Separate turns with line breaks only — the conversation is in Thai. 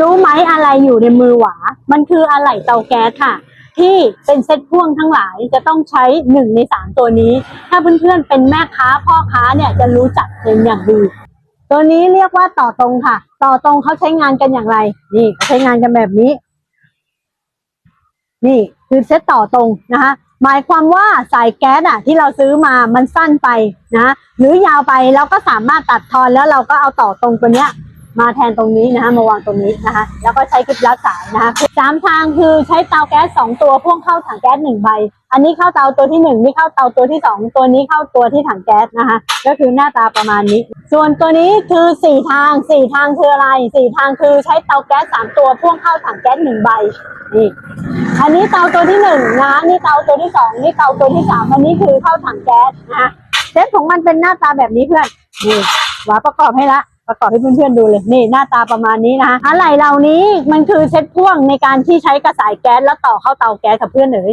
รู้ไหมอะไรอยู่ในมือหวา มันคืออะไหล่เตาแก๊สค่ะ ที่เป็นเซ็ตพ่วงทั้งหลายจะต้องใช้หนึ่งในสามตัวนี้ ถ้าเพื่อนๆเป็นแม่ค้าพ่อค้าเนี่ยจะรู้จักเป็นอย่างดี ตัวนี้เรียกว่าต่อตรงค่ะ ต่อตรงเขาใช้งานกันอย่างไร นี่เขาใช้งานกันแบบนี้ นี่คือเซ็ตต่อตรงนะคะ หมายความว่าสายแก๊สอะ ที่เราซื้อมามันสั้นไปนะ หรือยาวไปเราก็สามารถตัดทอนแล้วเราก็เอาต่อตรงตัวเนี้ย มาแทนตรงนี้นะคะมาวางตรงนี้นะคะ แล้วก็ใช้คลิปลัดสายนะคะสามทางคือใช้เตาแก๊สสองตัวพ่วงเข้าถังแก๊สหนึ่งใบ อันนี้เข้าเตาตัวที่หนึ่งนี่เข้าเตาตัวที่สองตัวนี้เข้าตัวที่ถังแก๊สนะคะ ก็คือหน้าตาประมาณนี้ ส่วนตัวนี้คือสี่ทางสี่ทางคืออะไรสี่ทางคือใช้เตาแก๊สสามตัวพ่วงเข้าถังแก๊สหนึ่งใบนี่อันนี้เตาตัวที่หนึ่งนะนี่เตาตัวที่สองนี่เตาตัวที่สามอันนี้คือเข้าถังแก๊สนะคะเซตของมันเป็นหน้าตาแบบนี้เพื่อนนี่หวาประกอบให้ละ ประกอบให้เพื่อนๆดูเลยนี่หน้าตาประมาณนี้นะคะอะไรเหล่านี้มันคือเซ็ตพ่วงในการที่ใช้กระสายแก๊สแล้วต่อเข้าเตาแก๊สกับเพื่อนเลย